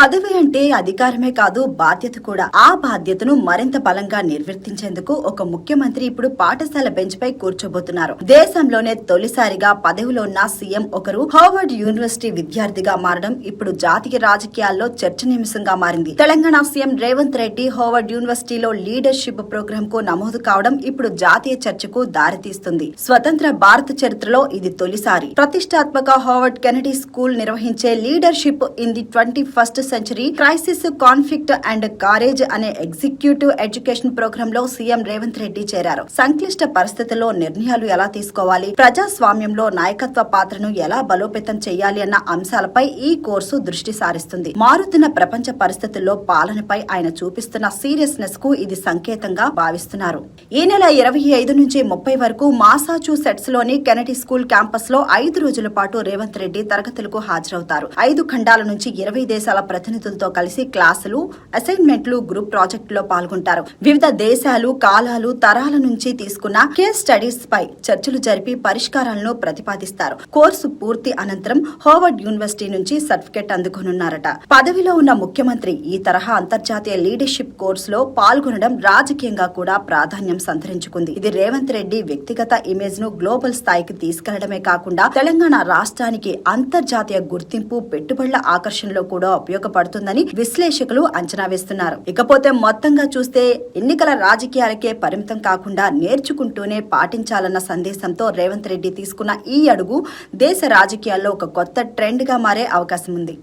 పదవి అంటే అధికారమే కాదు బాధ్యత కూడా. ఆ బాధ్యతను మరింత బలంగా నిర్వర్తించేందుకు ఒక ముఖ్యమంత్రి ఇప్పుడు పాఠశాల బెంచ్ పై కూర్చోబోతున్నారు. దేశంలోనే తొలిసారిగా పదవిలో ఉన్న సీఎం ఒకరు హార్వర్డ్ యూనివర్సిటీ విద్యార్థిగా మారడం ఇప్పుడు జాతీయ రాజకీయాల్లో చర్చనీయాంశంగా మారింది. తెలంగాణ సీఎం రేవంత్ రెడ్డి హార్వర్డ్ యూనివర్సిటీలో లీడర్షిప్ ప్రోగ్రామ్కు నమోదు కావడం ఇప్పుడు జాతీయ చర్చకు దారితీస్తుంది. స్వతంత్ర భారత చరిత్రలో ఇది తొలిసారి. ప్రతిష్టాత్మక హార్వర్డ్ కెనడీ స్కూల్ నిర్వహించే leadership in the twenty first century crisis conflict and courage అనే ఎగ్జిక్యూటివ్ ఎడ్యుకేషన్ ప్రోగ్రామ్లో సీఎం రేవంత్ రెడ్డి చేరారు. సంక్లిష్ట పరిస్థితుల్లో నిర్ణయాలు ఎలా తీసుకోవాలి? ప్రజాస్వామ్యంలో నాయకత్వ పాత్రను ఎలా బలోపేతం చేయాలి అన్న అంశాలపై ఈ కోర్సు దృష్టి సారిస్తుంది. మారుతున్న ప్రపంచ పరిస్థితుల్లో పాలనపై ఆయన చూపిస్తున్న సీరియస్నెస్కు ఇది సంకేతంగా భావిస్తున్నారు. ఈ నెల ఇరవై ఐదు నుంచి ముప్పై వరకు మాసాచ్యూసెట్స్లోని కెనడీ స్కూల్ క్యాంపస్లో ఐదు రోజుల పాటు రేవంత్ రెడ్డి తరగతులకు హాజరవుతారు. ఐదు ఖండాల నుంచి ఇరవై దేశాల ప్రతినిధులతో కలిసి క్లాసులు అసైన్మెంట్లు గ్రూప్ ప్రాజెక్టులో పాల్గొంటారు. వివిధ దేశాలు కాలాలు తరాల నుంచి తీసుకున్న కేస్ స్టడీస్ పై చర్చలు జరిపి పరిష్కారాలను ప్రతిపాదిస్తారు. కోర్సు పూర్తి అనంతరం హోవర్డ్ యూనివర్సిటీ నుంచి సర్టిఫికెట్ అందుకోనున్నారట. పదవిలో ఉన్న ముఖ్యమంత్రి ఈ తరహా అంతర్జాతీయ లీడర్షిప్ కోర్సులో పాల్గొనడం రాజకీయంగా కూడా ప్రాధాన్యం సంతరించుకుంది. ఇది రేవంత్ రెడ్డి వ్యక్తిగత ఇమేజ్ను గ్లోబల్ స్థాయికి తీసుకెళ్ళడమే కాకుండా తెలంగాణ రాష్ట్రానికి అంతర్జాతీయ గుర్తింపు పెట్టుబడుల ఆకర్షణలో కూడా పడుతుందని విశ్లేషకులు అంచనా వేస్తున్నారు. ఇకపోతే మొత్తంగా చూస్తే ఎన్నికల రాజకీయాలకే పరిమితం కాకుండా నేర్చుకుంటూనే పాటించాలన్న సందేశంతో రేవంత్ రెడ్డి తీసుకున్న ఈ అడుగు దేశ రాజకీయాల్లో ఒక కొత్త ట్రెండ్గా మారే అవకాశం ఉంది